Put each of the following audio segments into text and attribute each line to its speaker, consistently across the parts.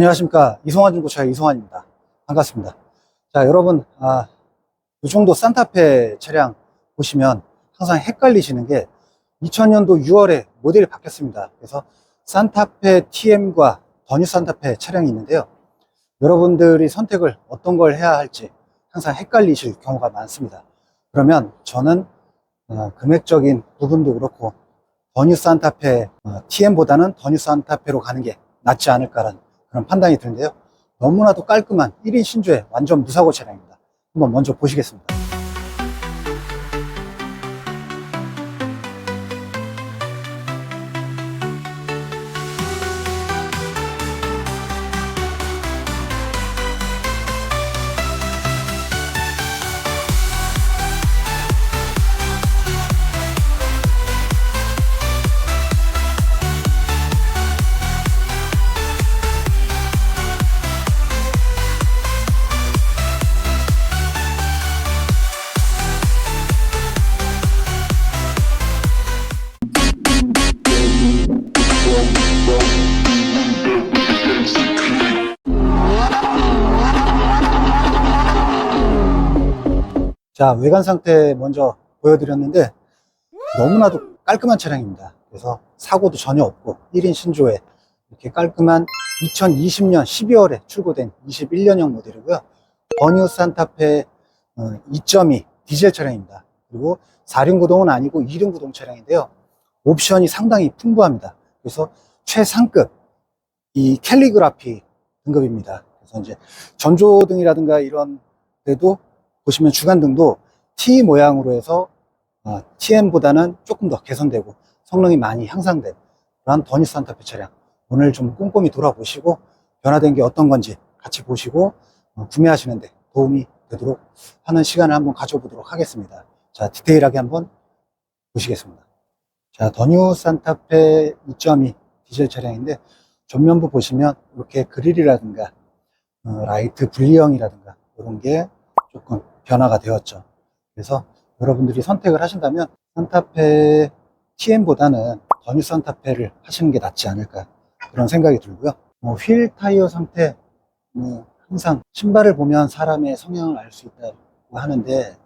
Speaker 1: 안녕하십니까. 이송환 중고차의 이송환입니다. 반갑습니다. 자, 여러분, 아, 이 정도 산타페 차량 보시면 항상 헷갈리시는 게 2000년도 6월에 모델이 바뀌었습니다. 그래서 산타페 TM과 더뉴 산타페 차량이 있는데요. 여러분들이 선택을 어떤 걸 해야 할지 항상 헷갈리실 경우가 많습니다. 그러면 저는 어, 금액적인 부분도 그렇고 더뉴 산타페 어, TM보다는 더뉴 산타페로 가는 게 낫지 않을까라는 그런 판단이 드는데요. 너무나도 깔끔한 1인 신조의 완전 무사고 차량입니다. 한번 먼저 보시겠습니다. 자, 외관 상태 먼저 보여드렸는데 너무나도 깔끔한 차량입니다. 그래서 사고도 전혀 없고 1인 신조에 이렇게 깔끔한 2020년 12월에 출고된 21년형 모델이고요. 버뉴 산타페 2.2 디젤 차량입니다. 그리고 4륜 구동은 아니고 2륜 구동 차량인데요. 옵션이 상당히 풍부합니다. 그래서 최상급 이 캘리그라피 등급입니다. 그래서 이제 전조등이라든가 이런 데도 보시면 주간등도 T 모양으로 해서 어, TM보다는 조금 더 개선되고 성능이 많이 향상된 그런 더니 산타페 차량 오늘 좀 꼼꼼히 돌아보시고 변화된 게 어떤 건지 같이 보시고 어, 구매하시는데 도움이 되도록 하는 시간을 한번 가져보도록 하겠습니다. 자, 디테일하게 한번 보시겠습니다. 자, 더뉴 산타페 2.2 디젤 차량인데 전면부 보시면 이렇게 그릴이라든가 어, 라이트 분리형이라든가 이런 게 조금 변화가 되었죠. 그래서 여러분들이 선택을 하신다면 산타페 TM보다는 더뉴 산타페를 하시는 게 낫지 않을까 그런 생각이 들고요. 뭐 휠 타이어 상태 뭐 항상 신발을 보면 사람의 성향을 알 수 있다고 하는데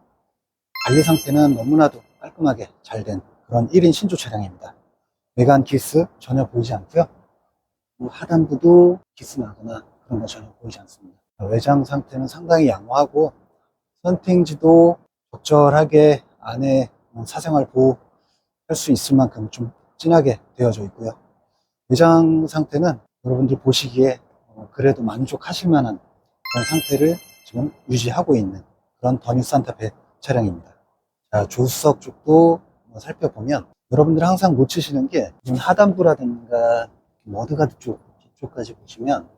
Speaker 1: 관리 상태는 너무나도 깔끔하게 잘 된 그런 1인 신조 차량입니다. 외관 기스 전혀 보이지 않고요. 뭐 하단부도 기스 나거나 그런 거 전혀 보이지 않습니다. 외장 상태는 상당히 양호하고 선팅지도 적절하게 안에 사생활 보호할 수 있을 만큼 좀 진하게 되어져 있고요. 외장 상태는 여러분들 보시기에 어, 그래도 만족하실 만한 그런 상태를 지금 유지하고 있는 그런 더뉴 산타페 차량입니다. 자, 조수석 쪽도 뭐 살펴보면 여러분들 항상 놓치시는 게문 하단부라든가 머드가드 쪽, 뒤쪽까지 보시면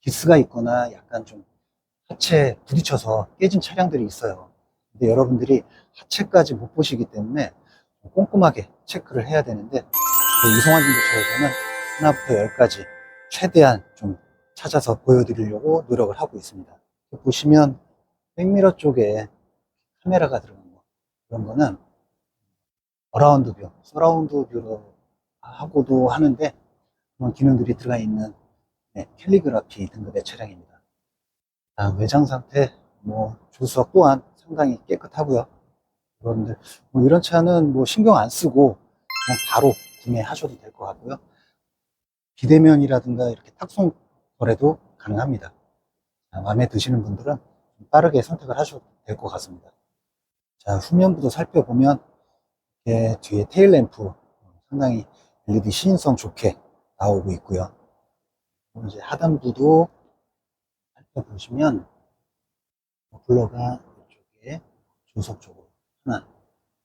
Speaker 1: 기스가 있거나 약간 좀 하체 부딪혀서 깨진 차량들이 있어요. 근데 여러분들이 하체까지 못 보시기 때문에 꼼꼼하게 체크를 해야 되는데 그 이송환 중고차에서는 하나부터 열까지 최대한 좀 찾아서 보여드리려고 노력을 하고 있습니다. 보시면 백미러 쪽에 카메라가 들어간 거 그런 거는 어라운드 뷰, 서라운드 뷰로 하고도 하는데 그런 기능들이 들어가 있는 네, 캘리그라피 등급의 차량입니다. 아, 외장 상태, 뭐 조수석 또한 상당히 깨끗하고요. 여러분들 뭐 이런 차는 뭐 신경 안 쓰고 그냥 바로 구매하셔도 될 것 같고요. 비대면이라든가 이렇게 탁송 거래도 가능합니다. 자, 마음에 드시는 분들은 빠르게 선택을 하셔도 될 것 같습니다. 자, 후면부도 살펴보면 이렇게 뒤에 테일 램프 상당히 LED 시인성 좋게 나오고 있고요. 이제 하단부도 보시면 머플러가 이쪽에 조석 쪽으로 하나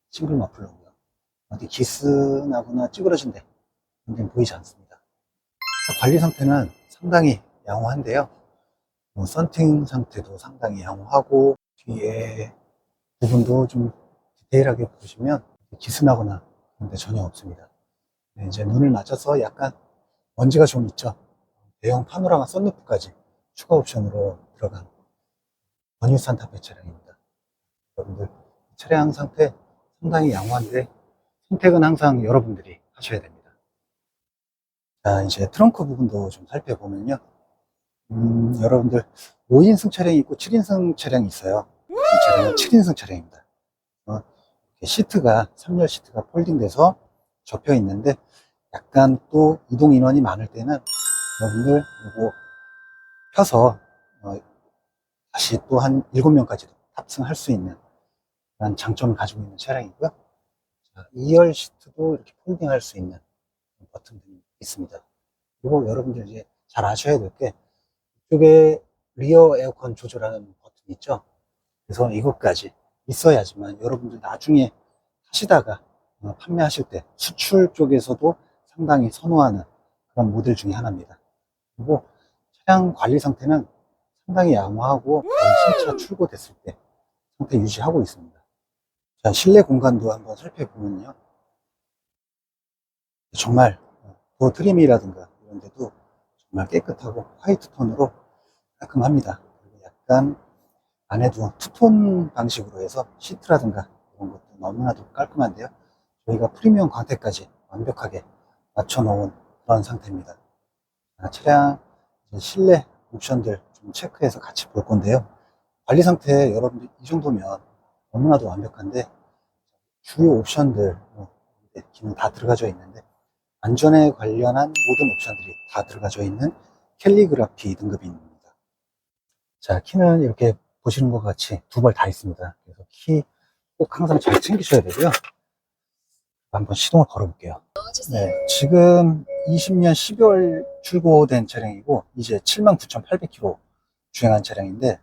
Speaker 1: 싱글 머플러고요. 어디 기스 나거나 찌그러진 데 데는 보이지 않습니다. 관리 상태는 상당히 양호한데요. 뭐 썬팅 상태도 상당히 양호하고 뒤에 부분도 좀 디테일하게 보시면 기스 나거나 그런 데 전혀 없습니다. 네, 이제 눈을 맞춰서 약간 먼지가 좀 있죠. 대형 파노라마 썬루프까지 추가 옵션으로 들어간 버뉴 산타페 차량입니다. 여러분들 차량 상태 상당히 양호한데 선택은 항상 여러분들이 하셔야 됩니다. 자 이제 트렁크 부분도 좀 살펴보면요. 음, 여러분들 5인승 차량이 있고 7인승 차량이 있어요. 이 차량은 7인승 차량입니다. 어, 시트가 3열 시트가 폴딩돼서 접혀 있는데 약간 또 이동 인원이 많을 때는 여러분들 이거 펴서 어, 다시 또 한 7명까지도 탑승할 수 있는 그런 장점을 가지고 있는 차량이고요. 자, 2열 시트도 이렇게 폴딩할 수 있는 버튼들이 있습니다. 그리고 여러분들 이제 잘 아셔야 될 게 이쪽에 리어 에어컨 조절하는 버튼 있죠. 그래서 이것까지 있어야지만 여러분들 나중에 하시다가 어, 판매하실 때 수출 쪽에서도 상당히 선호하는 그런 모델 중에 하나입니다. 그리고 차량 관리 상태는 상당히 거의 신차 출고됐을 때 상태 유지하고 있습니다. 자, 실내 공간도 한번 살펴보면요. 정말 도어 트림이라든가 이런 데도 정말 깨끗하고 화이트 톤으로 깔끔합니다. 그리고 약간 안에도 투톤 방식으로 해서 시트라든가 이런 것도 너무나도 깔끔한데요. 저희가 프리미엄 광택까지 완벽하게 맞춰 놓은 그런 상태입니다. 자, 차량 실내 옵션들 좀 체크해서 같이 볼 건데요. 관리 상태 여러분들 이 정도면 너무나도 완벽한데 주요 옵션들 뭐, 이제 기능 다 들어가져 있는데 안전에 관련한 모든 옵션들이 다 들어가져 있는 캘리그라피 등급입니다. 자, 키는 이렇게 보시는 것 같이 두벌다 있습니다. 그래서 키 꼭 항상 잘 챙기셔야 되고요. 한번 시동을 걸어볼게요. 네, 지금 20년 12월 출고된 차량이고 이제 79,800km 주행한 차량인데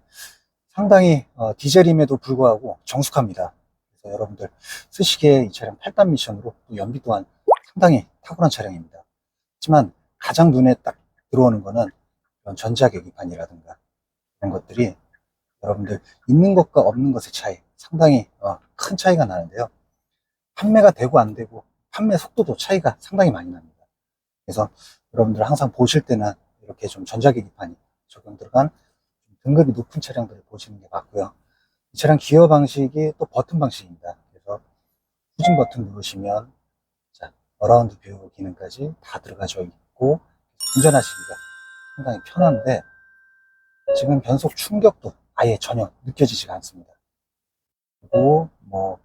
Speaker 1: 상당히 어, 디젤임에도 불구하고 정숙합니다. 그래서 여러분들 쓰시기에 이 차량 8단 미션으로 또 연비 또한 상당히 탁월한 차량입니다. 하지만 가장 눈에 딱 들어오는 거는 이런 전자계기판이라든가 이런 것들이 여러분들 있는 것과 없는 것의 차이 상당히 어, 큰 차이가 나는데요. 판매가 되고 안 되고 판매 속도도 차이가 상당히 많이 납니다. 그래서 여러분들 항상 보실 때는 이렇게 좀 전자계기판이 적용 들어간 등급이 높은 차량들을 보시는 게 맞고요. 이 차량 기어 방식이 또 버튼 방식입니다. 그래서 후진 버튼 누르시면 자 어라운드 뷰 기능까지 다 들어가져 있고 운전하시기가 상당히 편한데 지금 변속 충격도 아예 전혀 느껴지지가 않습니다. 그리고 뭐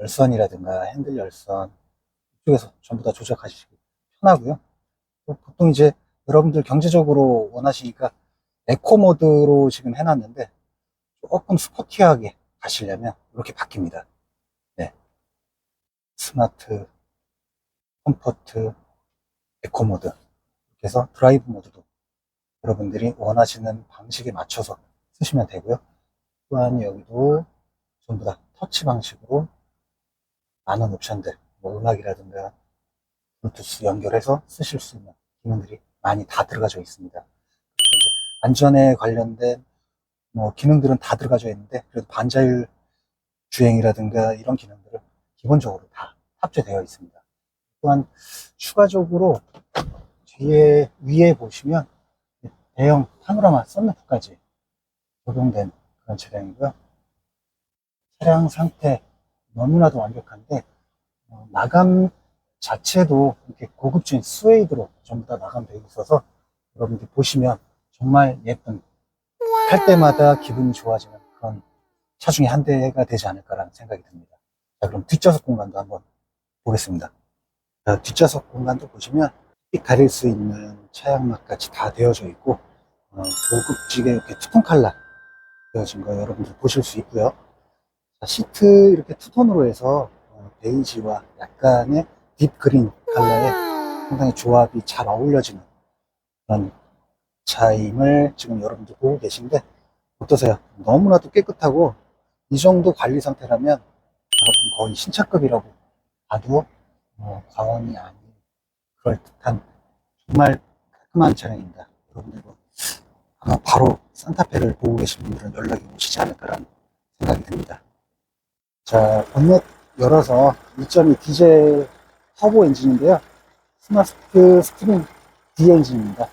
Speaker 1: 열선이라든가 핸들 열선 이쪽에서 전부 다 조작하시기 편하고요. 또 보통 이제 여러분들 경제적으로 원하시니까 에코 모드로 지금 해놨는데 조금 스포티하게 가시려면 이렇게 바뀝니다. 네. 스마트, 컴포트, 에코 모드. 이렇게 해서 드라이브 모드도 여러분들이 원하시는 방식에 맞춰서 쓰시면 되고요. 또한 여기도 전부 다 터치 방식으로 많은 옵션들, 뭐 음악이라든가 블루투스 연결해서 쓰실 수 있는 기능들이 많이 다 들어가져 있습니다. 이제 안전에 관련된 뭐 기능들은 다 들어가져 있는데 그래도 반자율 주행이라든가 이런 기능들은 기본적으로 다 탑재되어 있습니다. 또한 추가적으로 뒤에 위에 보시면 대형 파노라마 썬루프까지 적용된 그런 차량이고요. 차량 상태 너무나도 완벽한데 어, 마감 자체도 이렇게 고급진 스웨이드로 전부 다 마감되어 있어서 여러분들 보시면 정말 예쁜 탈 때마다 기분이 좋아지는 그런 차 중에 한 대가 되지 않을까라는 생각이 듭니다. 자, 그럼 뒷좌석 공간도 한번 보겠습니다. 자, 뒷좌석 공간도 보시면 빛 가릴 수 있는 차양막까지 다 되어져 있고 어, 고급지게 이렇게 투톤 칼라 되어진 거 여러분들 보실 수 있고요. 자, 시트 이렇게 투톤으로 해서 어, 베이지와 약간의 딥 그린 컬러의 상당히 조합이 잘 어울려지는 그런 차임을 지금 여러분들 보고 계신데 어떠세요? 너무나도 깨끗하고 이 정도 관리 상태라면 여러분 거의 신차급이라고 봐도 어, 과언이 아닌 그럴 듯한 정말 깔끔한 차량입니다. 여러분들 뭐 아마 바로 산타페를 보고 계신 분들은 연락이 오시지 않을까라는 생각이 듭니다. 자, 본넷 열어서 2.2 디젤 터보 엔진인데요. 스마트 스트림 D 엔진입니다.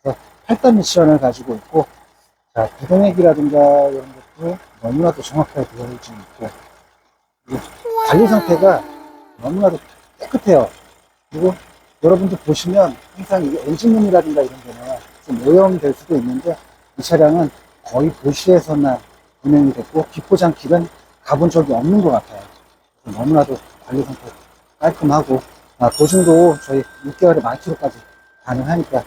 Speaker 1: 그래서 8단 미션을 가지고 있고, 자, 구동액이라든가 이런 것도 너무나도 정확하게 되어있지 있고, 관리 상태가 너무나도 깨끗해요. 그리고 여러분들 보시면 항상 이 엔진룸이라든가 이런 데는 좀 오염될 수도 있는데 이 차량은 거의 도시에서만 운행이 됐고 비포장 길은 가본 적이 없는 것 같아요. 너무나도 관리 상태 깔끔하고 아, 보증도 저희 6개월에 만 킬로까지 가능하니까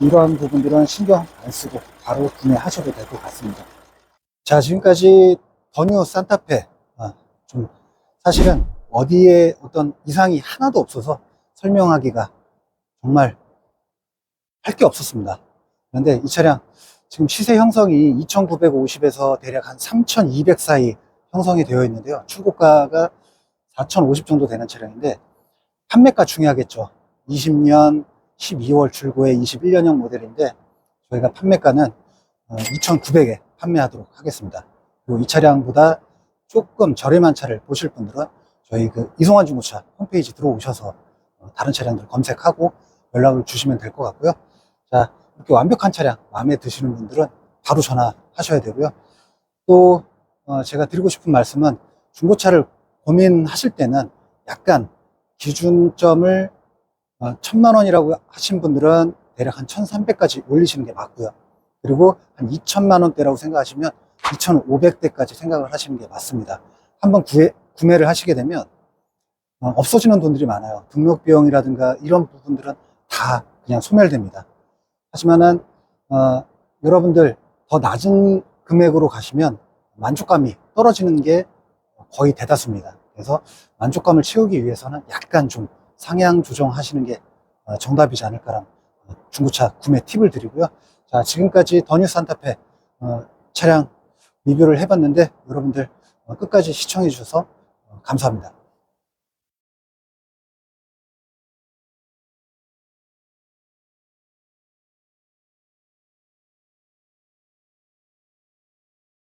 Speaker 1: 이런 부분들은 신경 안 쓰고 바로 구매하셔도 될 것 같습니다. 자, 지금까지 더뉴 산타페 아, 좀 사실은 어디에 어떤 이상이 하나도 없어서 설명하기가 정말 할 게 없었습니다. 그런데 이 차량 지금 시세 형성이 2,950에서 대략 한 3,200 사이 형성이 되어 있는데요. 출고가가 4,050 정도 되는 차량인데 판매가 중요하겠죠. 20년 12월 출고의 21년형 모델인데 저희가 판매가는 2,900에 판매하도록 하겠습니다. 그리고 이 차량보다 조금 저렴한 차를 보실 분들은 저희 그 이송환 중고차 홈페이지 들어오셔서 어, 다른 차량들 검색하고 연락을 주시면 될 것 같고요. 자, 이렇게 완벽한 차량 마음에 드시는 분들은 바로 전화하셔야 되고요. 또 어, 제가 드리고 싶은 말씀은 중고차를 고민하실 때는 약간 기준점을 어, 천만 원이라고 하신 분들은 대략 한 1,300까지 올리시는 게 맞고요. 그리고 한 2천만 원대라고 생각하시면 2,500대까지 생각을 하시는 게 맞습니다. 한번 구매를 하시게 되면 어, 없어지는 돈들이 많아요. 등록 비용이라든가 이런 부분들은 다 그냥 소멸됩니다. 하지만은 어, 여러분들 더 낮은 금액으로 가시면 만족감이 떨어지는 게 거의 대다수입니다. 그래서 만족감을 채우기 위해서는 약간 좀 상향 조정하시는 게 어, 정답이지 않을까라는 어, 중고차 구매 팁을 드리고요. 자, 지금까지 더뉴 산타페 어, 차량 리뷰를 해봤는데 여러분들 어, 끝까지 시청해 주셔서 어, 감사합니다.